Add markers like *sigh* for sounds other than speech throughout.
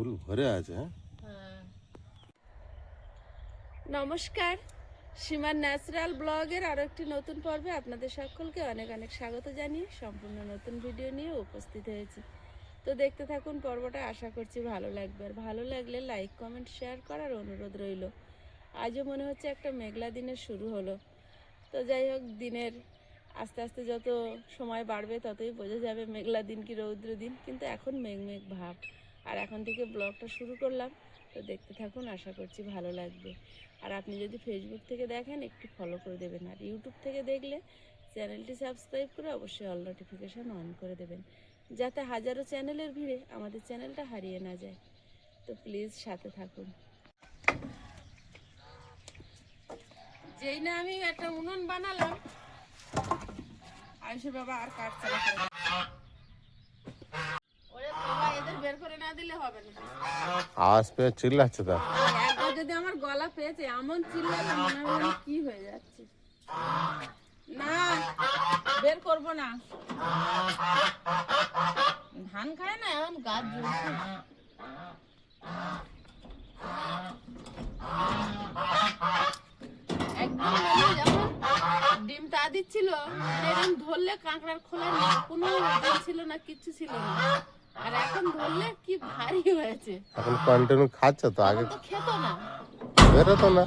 ফুল ভরে আছে হ্যাঁ? নমস্কার। সীমার ন্যাচারাল ব্লগের আরও একটি নতুন পর্বে আপনাদের সকলকে অনেক অনেক স্বাগত জানিয়ে সম্পূর্ণ নতুন ভিডিও নিয়ে উপস্থিত হয়েছি। তো দেখতে থাকুন, পর্বটা আশা করছি ভালো লাগবে। আর ভালো লাগলে লাইক, কমেন্ট, শেয়ার করার অনুরোধ রইল। আজও মনে হচ্ছে একটা মেঘলা দিনের শুরু হলো। তো যাই হোক, দিনের আস্তে আস্তে যত সময় বাড়বে ততই বোঝা যাবে মেঘলা দিন কি রৌদ্র দিন, কিন্তু এখন মেঘ মেঘ ভাব। আর এখন থেকে ব্লগটা শুরু করলাম। তো দেখতে থাকুন, আশা করছি ভালো লাগবে। আর আপনি যদি ফেসবুক থেকে দেখেন, একটু ফলো করে দেবেন। আর ইউটিউব থেকে দেখলে চ্যানেলটি সাবস্ক্রাইব করে অবশ্যই অল নোটিফিকেশান অন করে দেবেন। যাতে হাজারো চ্যানেলের ভিড়ে আমাদের চ্যানেলটা হারিয়ে না যায়। তো প্লিজ সাথে থাকুন। যেই না আমি একটা উনুন বানালাম, আয়ুষের বাবা আর কাঠ চালা করে দিল। ওরে বাবা এদের বের করে না দিলে হবে না। আওয়াজ পেয়ে চিল্লাচ্ছে তো? যদি আমার গলা পেয়েছে এমন চিল্লালে মনে হয় কি হয়ে যাচ্ছে। না বের করব না। ধান খায় না এখন গাছ জ্বলছে মানে ডিম তা দিচ্ছিল এরকম ধরলে কাঁকড়ার খোলার কোনো ছিল না কিচ্ছু ছিল না। আর এখন ধরলে কি ভারী হয়েছে। এখন কন্টিনিউ খাচ্ছে তো আগে তো খেত না। বেরোতো না।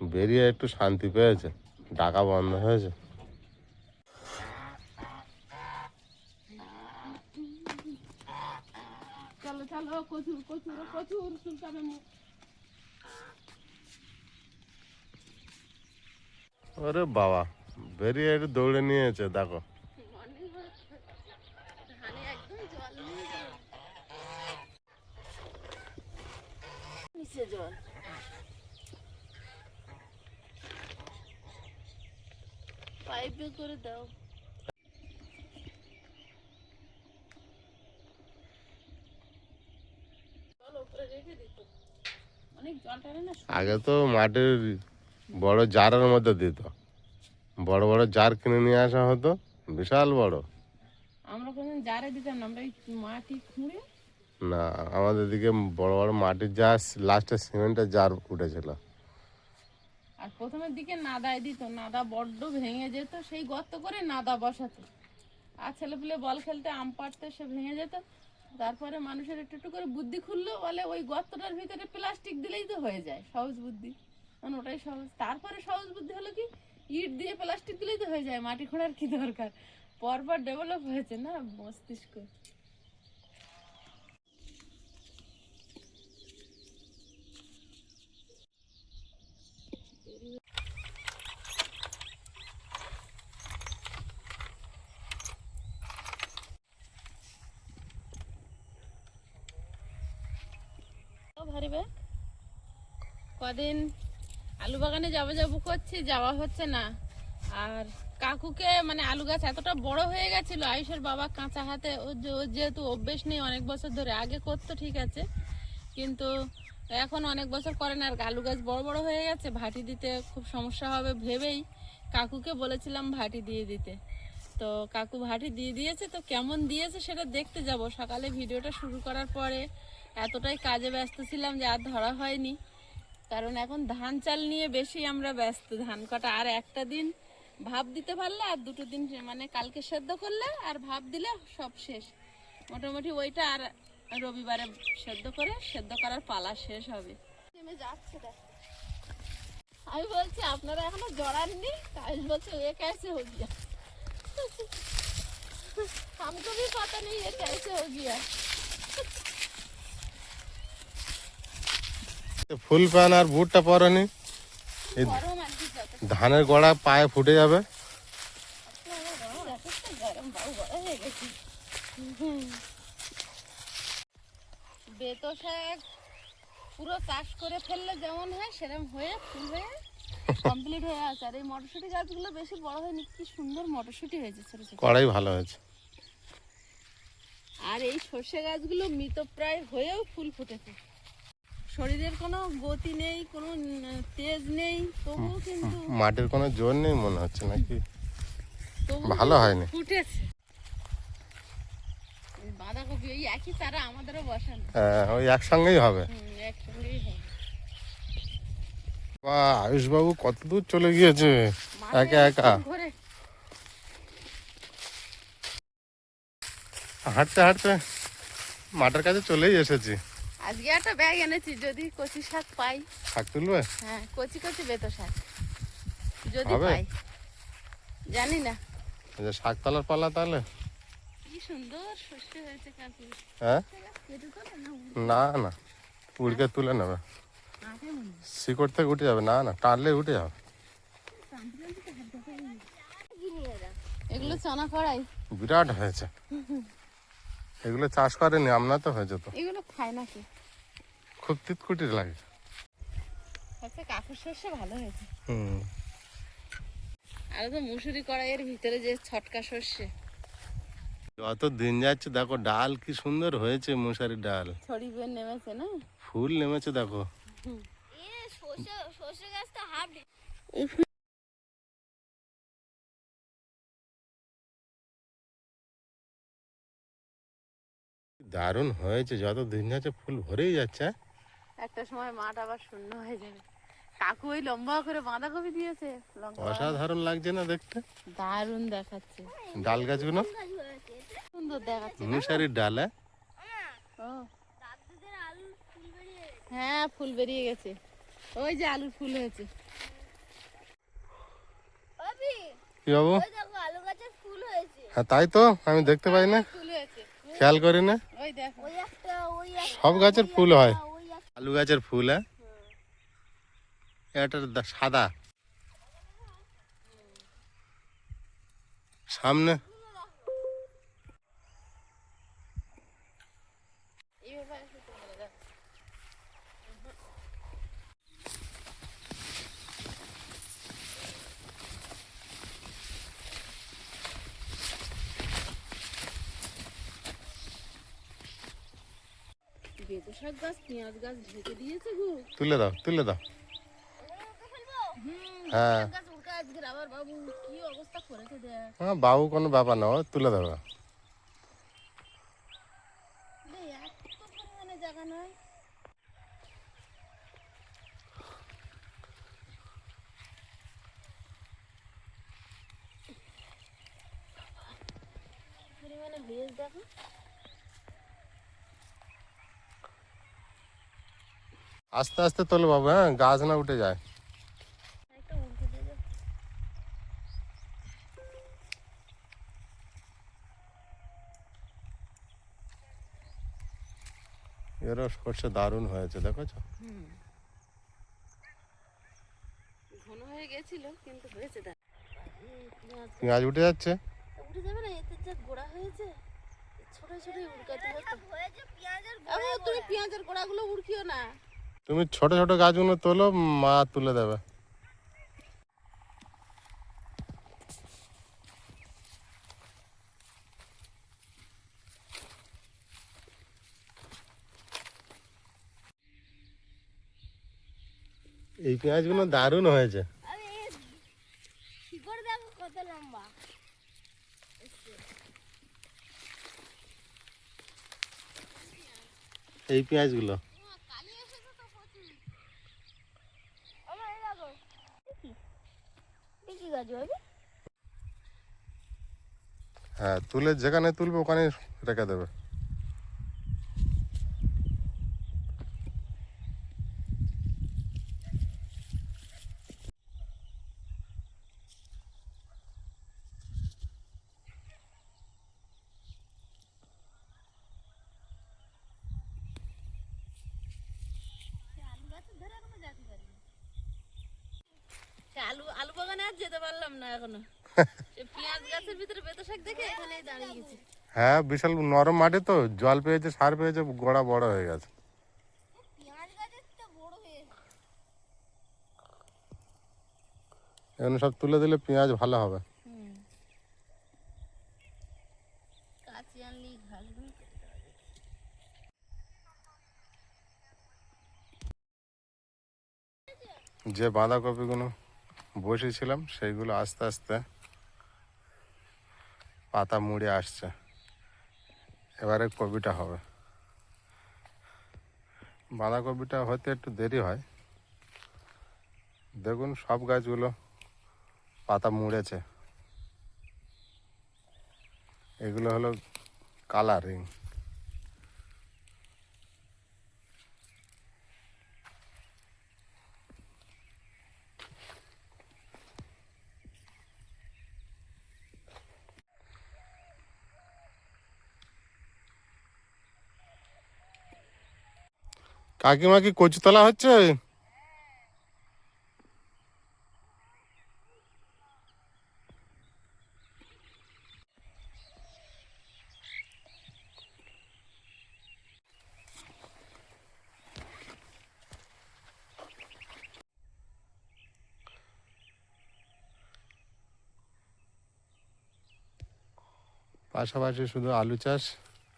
বেরিয়ে একটু শান্তি পেয়েছে ডাকা বন্ধ হয়েছে। চলো কচুর কচুর কচুর চুলকাবে মুখ ওরে বাবা বেরিয়ে একটু দৌড়ে নিয়েছে দেখো। ধানে একদম জল নিয়ে যাও। নিচে জল। পাইপে করে দাও জল উপরে রেখে দিত অনেক জল টানে না আগে তো মাটির বড় জারের মধ্যে দিত। বড় বড় জার কিনে নিয়ে আসা হতো। বিশাল বড়। আমরা কোনদিন জারে দিতাম না আমরা মাটি খুঁড়ে না আমাদের দিকে বড় বড় মাটির জার লাস্টে সিমেন্টের জার উঠেছিল। আর প্রথমের দিকে নাদায় দিত নাদা বড্ড ভেঙে যেত সেই গর্ত করে নাদা বসাতো। আর ছেলেপুলে বল খেলতে আম পাড়তে সে ভেঙে যেত তারপরে মানুষের একটু একটু করে বুদ্ধি খুললো বলে ওই গর্তটার ভিতরে প্লাস্টিক দিলেই তো হয়ে যায়, সহজ বুদ্ধি। মানে ওটাই সহজ। তারপরে সহজ বুদ্ধি হলো কি, ইট দিয়ে প্লাস্টিক দিলেই তো হয়ে যায়, মাটি খোঁড়ার কি দরকার? পরপর ডেভেলপ হয়েছে না মস্তিষ্ক ও ভারী ব্যাগ কদিন আলু বাগানে যাব যাব করছি, যাওয়া হচ্ছে না। আর কাকুকে মানে আলু গাছ এতটা বড় হয়ে গেছিল, আয়ুষের বাবা কাঁচা হাতে যেহেতু অভ্যেস নেই অনেক বছর ধরে, আগে করতো, ঠিক আছে। কিন্তু এখন অনেক বছর করে না, আর আলু গাছ বড় বড় হয়ে গেছে, ভাটি দিতে খুব সমস্যা হবে ভেবেই কাকুকে বলেছিলাম ভাটি দিয়ে দিতে। তো কাকু ভাটি দিয়ে দিয়েছে, তো কেমন দিয়েছে সেটা দেখতে যাব। সকালে ভিডিওটা শুরু করার পরে এতটাই কাজে ব্যস্ত ছিলাম যে আর ধরা হয়নি। কারণ এখন ধান চাল নিয়ে বেশি আমরা ব্যস্ত ধান কাটা আর একটা দিন ভাব দিতে পারলে আর দুটো দিন মানে কালকে সেদ্ধ করলে আর ভাব দিলে সব শেষ মোটামুটি ওইটা আর রবিবারে সেদ্ধ করে সেদ্ধ করার পালা শেষ হবে নেমে যাচ্ছে দেখ আমি বলছি আপনারা এখনো জড়াননি তাই বলছে এ कैसे हो गया हमको भी पता नहीं ये कैसे हो गया ফুল প্যান আর বুটটা পরনি। ধানের গোড়া পায়ে ফুটে যাবে। বেতো শাক পুরো চাষ করে ফেললে যেমন হয় সেরকম হয়ে ফুল হয়ে কমপ্লিট হয়ে আছে। আর এই মটরশুঁটি গাছগুলো বেশি বড় হয়নি কি সুন্দর মটরশুঁটি হয়েছে ছোট ছোট। কড়াই ভালো হয়েছে। আর এই সর্ষে গাছগুলো মৃতপ্রায় হয়েও ফুল ফুটেছে। শরীরের কোনো গতি নেই কোনো তেজ নেই তবুও কিন্তু মাটির কোনো জোর নেই মনে হচ্ছে নাকি? ভালো হয়নি। ফুটেছে। বাঁধাকপি ওই একই চারা আমাদেরও বসানো। হ্যাঁ, ওই একসঙ্গেই হবে। একসঙ্গেই হবে। বা কত দূর চলে গিয়েছে? একা একা। হাঁটতে হাঁটতে মাঠের কাছে চলেই এসেছি। আজকে একটা ব্যাগ এনেছি যদি কচি শাক পাই। শাক তুলবে? হ্যাঁ কচি কচি বেতো শাক। যদি পাই। জানি না। এই যে শাক তোলার পালা তাহলে? কি সুন্দর সর্ষে হয়েছে কাকু। হ্যাঁ? না না উড়কে তুলে নেবে। শিকড় থেকে উঠে যাবে। না না টানলে উঠে যাবে। এগুলো চানা কড়াই। বিরাট হয়েছে। *laughs* এগুলো চাষ করেনি আমরা তো হয়ে যেত। এগুলো খায় নাকি? খুব তিতকুটি লাগে। আচ্ছা কাকুর সর্ষে ভালো হয়েছে। হুম। আর তো মুসুরি কড়াইয়ের ভিতরে যে ছটকা সর্ষে। যত দিন যাচ্ছে দেখো ডাল কি সুন্দর হয়েছে মশারির ডাল। ছড়ি বের নেমেছে না? ফুল নেমেছে দেখো। দারুণ হয়েছে যত দিন যাচ্ছে ফুল ভরেই যাচ্ছে হ্যাঁ? একটা সময় মাঠ আবার শূন্য হয়ে যাবে। কাকু ওই লম্বা করে বাঁধাকপি দিয়েছে অসাধারণ লাগছে না দেখতে? দারুণ দেখাচ্ছে। ডাল গাছগুলো? সুন্দর দেখাচ্ছে। না? মশারির ডাল হ্যাঁ? ও। হ্যাঁ ফুল বেরিয়ে গেছে। ওই যে আলুর ফুল হয়েছে। কি বাবু? দেখো আলু গাছের ফুল হয়েছে। হ্যাঁ তাই তো আমি দেখতে পাই না। ফুল হয়েছে। খেয়াল করি না? সব গাছের ফুল হয়। আলু গাছের ফুল হ্যাঁ? সাদা। সামনে বেতো শাক গাছ পেঁয়াজ গাছ ঢেকে দিয়েছে গো। তুলে দাও তুলে দাও। হ্যাঁ। হ্যাঁ বাবু কোনো ব্যাপার না তুলে দেবে রে, এত পরিমাণে জায়গা নয় পরিমাণে হয়েছে দেখো আস্তে আস্তে তোলো বাবু হ্যাঁ? গাছ না উঠে যায়। এরও সর্ষে দারুণ হয়েছে দেখেছ? ঘন হয়ে গেছিল কিন্তু হয়েছে পেঁয়াজ উঠে যাচ্ছে? উঠে যাবে না এতে যা গোড়া হয়েছে ছোট ছোট উড়কাতে হতো। হয়েছে পেঁয়াজের আরে তুমি পেঁয়াজের গোড়াগুলো উড়কিও না। তুমি ছোট ছোট গাছগুলো তোলো মা তুলে দেবে। এই পেঁয়াজগুলো দারুণ হয়েছে। কত লম্বা? এই পেঁয়াজগুলো আমার এই দেখো দেখি হ্যাঁ তুলে যেখানে তুলবে ওখানে রেখে দেবে। হ্যাঁ বিশাল নরম মাটি তো জল পেয়েছে সার পেয়েছে গোড়া বড় হয়ে গেছে। এখন সব তুলে দিলে পেঁয়াজ ভালো হবে। যে বাঁধাকপিগুলো বসেছিলাম সেইগুলো আস্তে আস্তে পাতা মুড়ে আসছে। এবারে কপিটা হবে। বাঁধাকপিটা হতে একটু দেরি হয়। দেখুন সব গাছগুলো পাতা মুড়েছে। এগুলো হলো কালারিং। কাকিমা কি কচুতলা হচ্ছে? পাশাপাশি শুধু আলু চাষ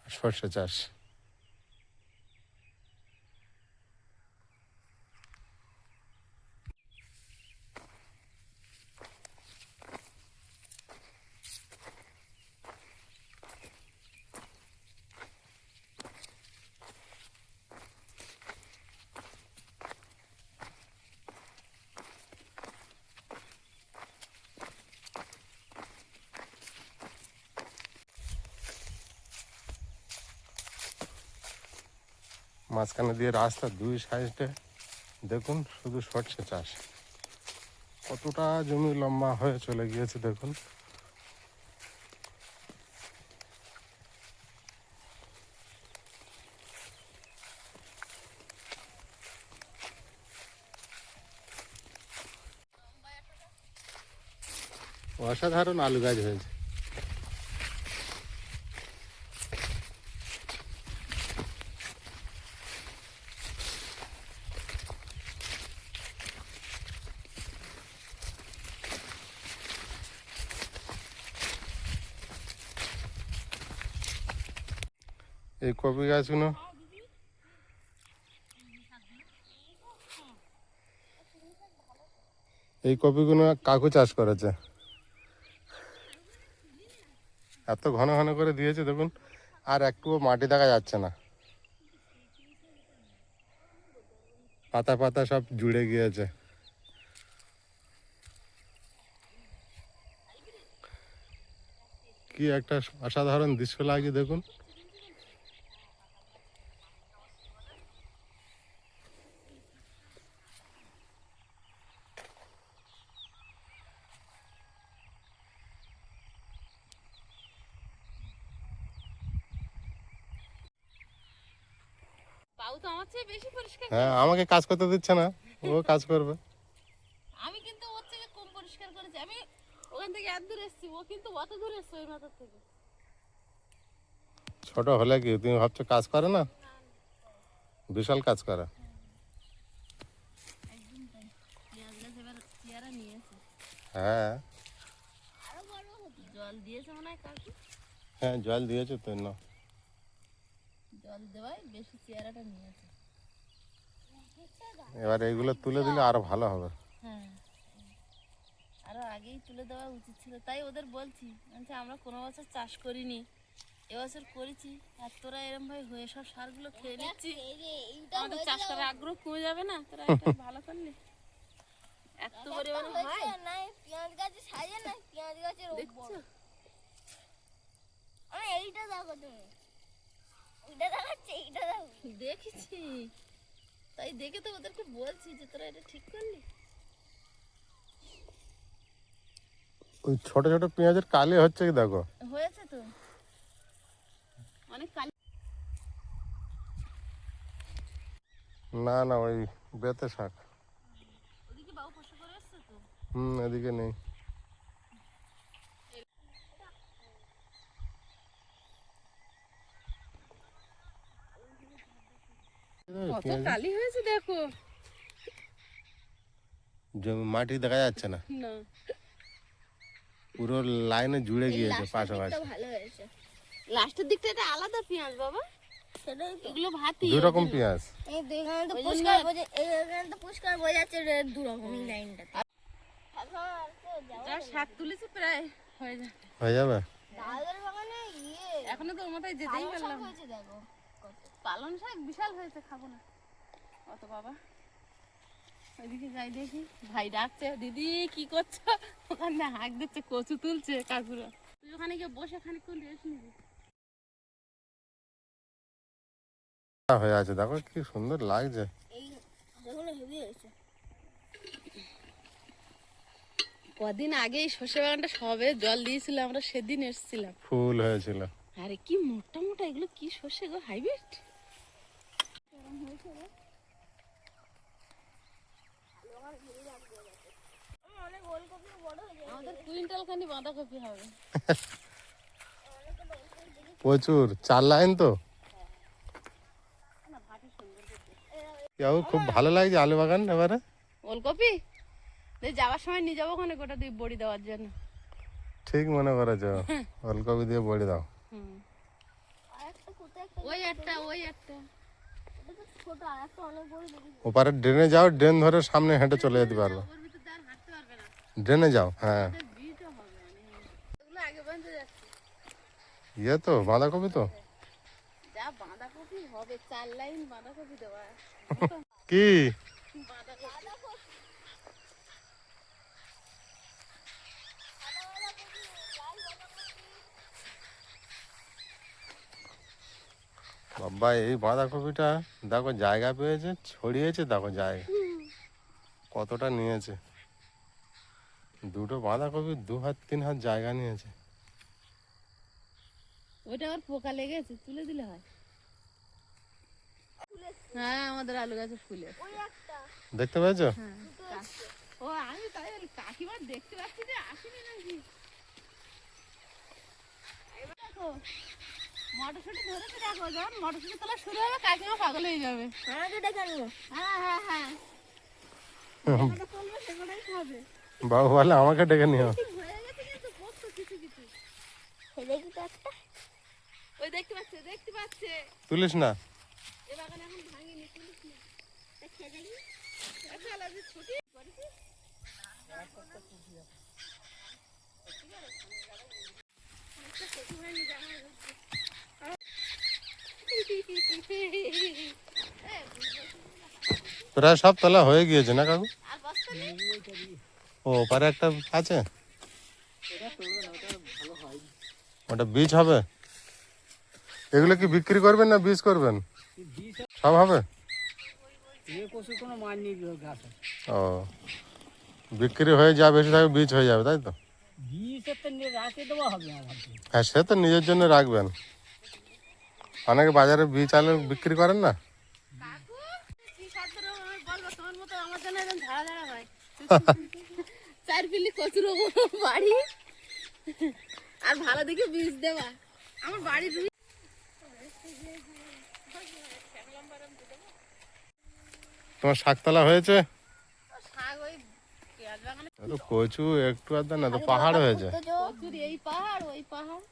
আর সর্ষে চাষ। মাঝখানে দিয়ে রাস্তা দুই সাইডে দেখুন শুধু সর্ষে চাষ। কতটা জমি লম্বা হয়ে চলে গিয়েছে দেখুন। অসাধারণ আলু গাছ হয়েছে এই কপি গাছগুলো এই কপিগুলো কাকু চাষ করেছে। এত ঘন ঘন করে দিয়েছে, দেখুন। আর একটুও মাটি দেখা যাচ্ছে না। পাতা পাতা সব জুড়ে গিয়েছে। কি একটা অসাধারণ দৃশ্য লাগে, দেখুন বাবু তো আমার চেয়ে বেশি পরিষ্কার হ্যাঁ আমাকে কাজ করতে দিচ্ছে না ও কাজ করবে। আমি কিন্তু ওর থেকে কম পরিষ্কার করেছি। আমি ওখান থেকে এত দূর এসেছি ও কিন্তু অত দূর এসছে ওই মাথার থেকে। ছোট হলে কি তুমি ভাবছ কাজ করে না? বিশাল কাজ করে। হ্যাঁ। জল দিয়েছে মনে হয় কাকু? হ্যাঁ জল দিয়েছে তো না জল দেওয়ায় বেশি চেয়ারাটা নিয়েছে। এবার এইগুলো তুলে দিলে আরও ভালো হবে। হ্যাঁ। আরও আগেই তুলে দেওয়া উচিত ছিল তাই ওদের বলছি বলছে আমরা কোনো বছর চাষ করিনি এবছর করেছি আর তোরা এরম ভাবে হয়ে সব সারগুলো খেয়ে নিচ্ছি। আমাদের চাষ করার আগ্রহ কমে যাবে না তোরা *laughs* এটা ভালো করলে। এত পরিমাণে হয়। না পেঁয়াজ গাছের সাইজে না পেঁয়াজ গাছের দেখছ? আমি এইটা দেখো তুমি। এইটা দেখাচ্ছে এইটা দেখো। দেখেছি। তাই দেখে তো ওদেরকে বলছি যে তোরা এটা ঠিক করলি? ওই ছোট ছোট পেঁয়াজের কালি হচ্ছে কি দেখো? হয়েছে তো। অনেক কালি না না ওই বেতে শাক। ওদিকে বাবু ফসল করে এসছে তো? হুম এদিকে নেই। কত কালি হয়েছে দেখো। জমি মাটি দেখা যাচ্ছে না। না। পুরো লাইনে জুড়ে গিয়েছে পাশাপাশি। ভালো হয়েছে। লাস্টের দিকটা এটা আলাদা পেঁয়াজ বাবা। সেটাই তো। এগুলো ভাতি দুই রকম পেঁয়াজ। এই তো তো ওই বোঝা এই তো পরিষ্কার বোঝা যাচ্ছে যে দু রকমই লাইনটাতে যা শাক তুলেছি প্রায় হয়ে হয়ে যাবে? ইয়ে। এখনও তো ওমাথায় যেতেই পারলাম দেখো। পালন শাক বিশাল হয়েছে খাব না। অত বাবা। ওইদিকে যাই দেখি। ভাই ডাকছে দিদি কি করছ? ওখানে হাঁক দিচ্ছে কচু তুলছে কাকুরা। তুই ওখানে গিয়ে বসে খানিকক্ষণ রেস্ট নিবি। হয়ে আছে। দেখো কি সুন্দর লাগছে। কদিন আগে সর্ষে বাগানটা সবে জল দিয়েছিল আমরা সেদিন এসেছিলাম। ফুল হয়েছিল। আরে কি মোটা মোটা এগুলো কি সর্ষে গো হাইব্রিড অনেক ওলকপি বড় হয়ে যায় আমাদের কুইন্টাল খানি বাঁধাকপি হবে। প্রচুর। চার লাইন তো? কেউ খুব ভালো লাগছে আলু বাগান এবারে। ওলকপি? যাওয়ার সময় নিয়ে যাব ওখানে গোটা দুই বড়ি দেওয়ার জন্য। ঠিক মনে করেছ। *laughs* ওলকপি দিয়ে বড়ি দাও। ওই একটা ওই একটা। ওপারে ড্রেনে যাও ড্রেন ধরে সামনে হেঁটে চলে যেতে পারব। ড্রেনে যাও হ্যাঁ। ইয়ে তো বাঁধাকপি তো? কি? বাবা এই বাঁধাকপিটা দেখো জায়গা পেয়েছে ছড়িয়েছে দেখো জায়গা। কতটা নিয়েছে। দুটো বাঁধাকপি দু হাত তিন হাত জায়গা নিয়েছে। ওইটা আবার পোকা লেগেছে তুলে দিলে হয়। হ্যাঁ আমাদের আলু গাছে ফুলে। দেখতে পেয়েছ? হ্যাঁ ও আমি তাই কাকিমার দেখতে পাচ্ছি যে আসেনি নাকি? দেখো মটরশুটি ধরেছে দেখো যখন মটরশুটি তোলা শুরু হবে কাকিমা পাগল হয়ে যাবে। হ্যাঁ হ্যাঁ হ্যাঁ সেগুলোই খাবে। বাবু বলে আমাকে ডেকে নিও হয়ে তুলিস না বাগান এখন ভাঙিনি তুলিস না তা খেয়ে দেখি আচ্ছা আলাদা ছুটি করেছিস প্রায় সব তলা হয়ে গিয়েছে না কাকু? ও পারে একটা আছে? ওটা বীজ হবে? এগুলো কি বিক্রি করবেন না বীজ করবেন? সব হবে? ও বিক্রি হয়ে যাবে বেশি থাকবে বীজ হয়ে যাবে তাই তো? হ্যাঁ সে তো নিজের জন্য রাখবেন। অনেকে বাজারে বীজ আলু বিক্রি করেন না? তোমার শাকতলা হয়েছে? কচু, একটু আধ না তো পাহাড় হয়েছে। এই পাহাড় ওই পাহাড়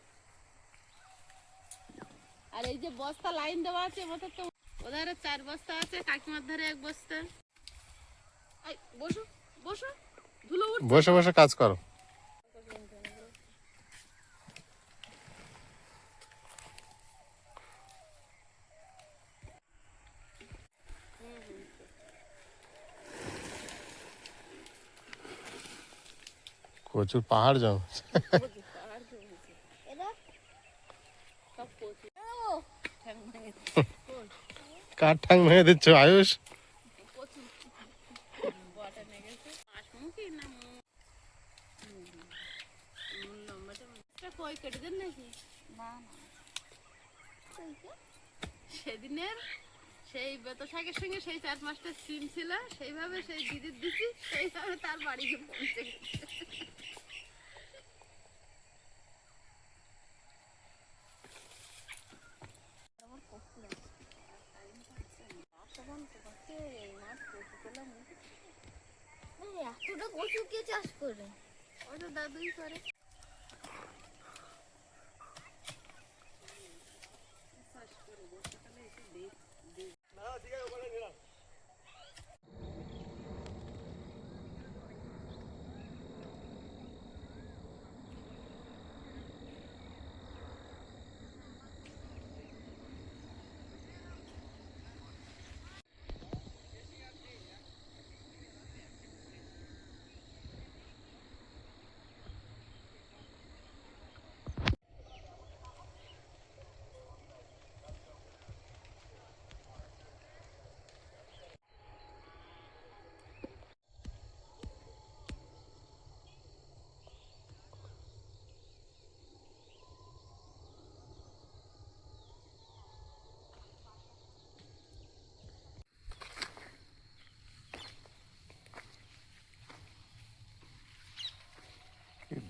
আর এই যে বস্তা লাইন দেওয়া আছে ওদের তো ওধারে চার বস্তা আছে কাকিমার ধারে এক বস্তা। বসো বসো ধুলো বসে বসে কাজ করো। কচুর পাহাড় জম এটা সব কচু ও ঠ্যাং ভেঙে কার ঠাং ভেঙে দিচ্ছ, আয়ুষ? সেদিনের সেই বেত শাকের সঙ্গে সেই চার মাসটা সিম ছিল, সেইভাবে সেই দিদির দিছি, সেইভাবে তার বাড়ি গিয়ে পৌঁছে গেছে। এই পশু কে চাষ করে? ওটা দাদুই করে।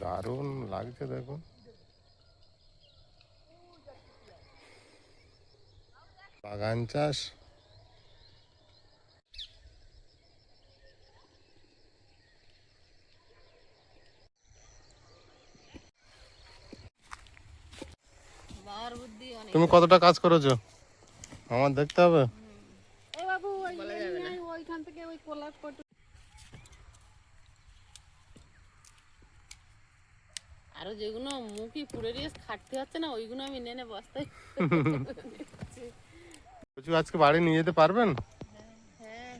দারুণ লাগছে দেখুন। বাগান চাষ। তুমি কতটা কাজ করেছ? আমার দেখতে হবে। বাবু ওইখান থেকে ওই কোলার কটু আরও যেগুলো মুখি পুড়ে দিয়ে খাটতে হচ্ছে না ওইগুলো আমি নেনে বস্তায় *laughs* কচু আজকে বাড়ি নিয়ে যেতে পারবেন? হ্যাঁ।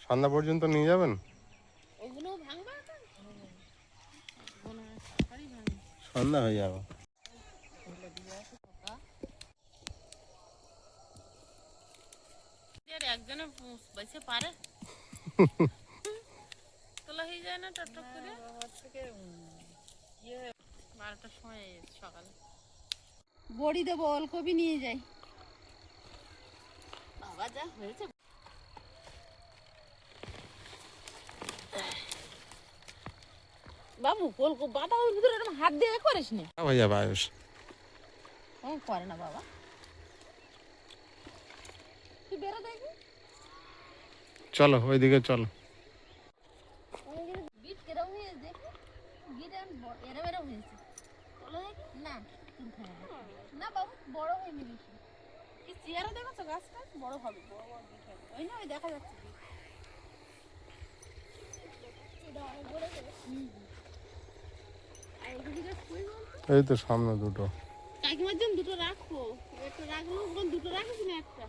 সন্ধ্যা পর্যন্ত নিয়ে যাবেন? ওগুলো ভাঙবা। সন্ধ্যা হয়ে যাবে। একজনে বেঁচে পারে। *laughs* তোলা হয়ে যায় না টকটক করে? সকালে। বড়ি দেবো ওলকপি নিয়ে যাই। বাবা যা হয়েছে। বাবু কলকো বাতাসের ভিতরে এরকম হাত দিয়ে করিস না? আয়ুষ ও করে না বাবা। তুই বেরো দেখি। চলো ওইদিকে চলো। বিট কেরম হয়েছে দেখি। বিট এরম এরম হয়েছে। তোলো দেখি না না। না বাবু বড় হয়নি বেশি কি চেয়ারে দেখেছ গাছটা বড় হবে। বড় বড় বিট ওই না ওই দেখা যাচ্ছে। বিট। এটা অনেক বড় হয়েছে আর এগুলি গাছ কই বলতো এই তো সামনে দুটো। কাকিমার জন্য দুটো রাখব। একটা রাখব দুটো রাখিস না একটা?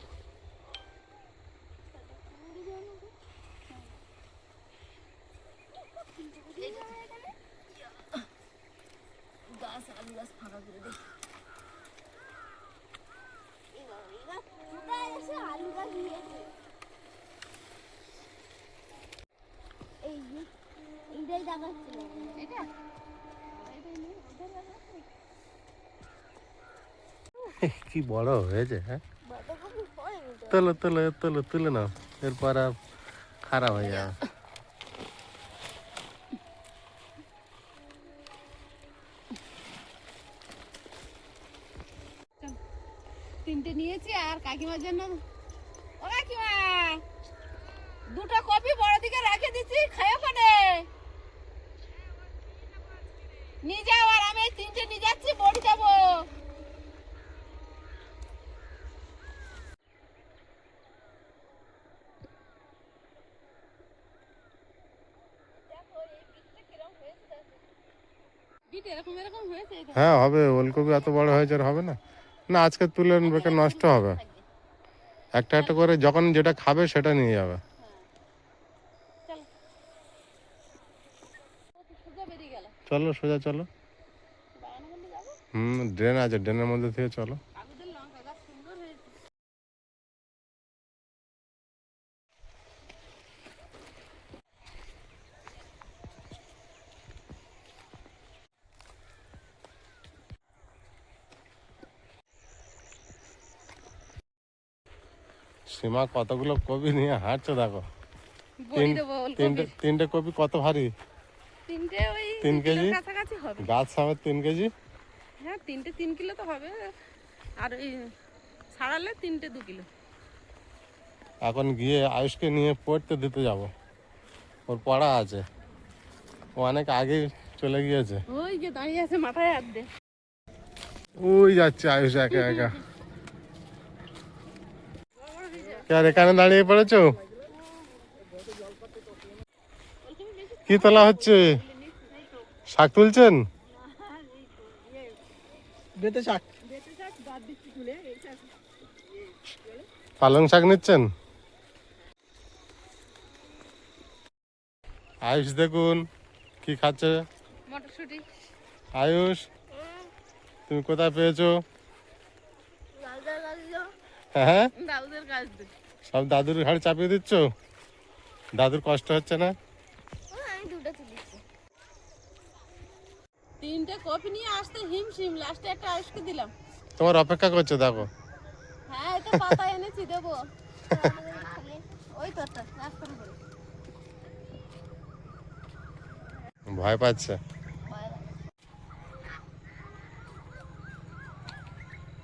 গাছ আলু গাছ ফাঁকা করে দে আলু গাছ নিয়েছে এই এইটাই দেখাচ্ছিল এটা কি বড় হয়েছে হ্যাঁ? তুলে তুলে তুলে তুলে নাও। এরপর আর খারাপ হয়ে যাবে। কাকিমার জন্য? ও কাকিমা দুটো কপি বড় দিকে রেখে দিচ্ছি খাই ওখানে নিয়ে যাও আর আমি তিনটে নিয়ে যাচ্ছি বড়ি দেখো। হ্যাঁ হবে ওলকপি এত বড় হয়েছে আর হবে না। না আজকে তুলে বেকার নষ্ট হবে? একটা একটা করে যখন যেটা খাবে সেটা নিয়ে যাবে। চলো সোজা চলো। হুম ড্রেন আছে ড্রেনের মধ্যে থেকে চলো কাকুদের লঙ্কা গাছ সুন্দর হয়েছে সীমা কতগুলো কপি নিয়ে হাঁটছে দেখো। তিনটে তিনটে কপি কত ভারী? তিন কেজি? গাছ সামেত তিন কেজি? হ্যাঁ তিনটে তিন কিলো তো হবে। আর ওই ছাড়ালে তিনটে দু কিলো। এখন গিয়ে আয়ুষকে নিয়ে পড়তে দিতে যাব। ওর পড়া আছে। ও অনেক আগে চলে গিয়েছে। ওই যে দাঁড়িয়ে আছে মাথায় হাত দে। ওই যাচ্ছে আয়ুষ একা একা। কে আর এখানে দাঁড়িয়ে পড়েছো কি তোলা হচ্ছে শাক তুলছেন শাক পালং শাক নিচ্ছেন আয়ুষ দেখুন কি খাচ্ছে মটরশুঁটি আয়ুষ তুমি কোথায় পেয়েছ হ্যাঁ দাউদের গাছ দে সব দাদুর ঘাড়ে চাপিয়ে দিচ্ছ? দাদুর কষ্ট হচ্ছে না? আমি দুটো তুলেছি তিনটে কপি নিয়ে আসতে হিমশিম লাস্টে একটা আয়ুষকে দিলাম। তোমার অপেক্ষা করছে দেখো। হ্যাঁ এটা পাতা এনেছি দেবো। ওই তো একটা ভয় পাচ্ছে।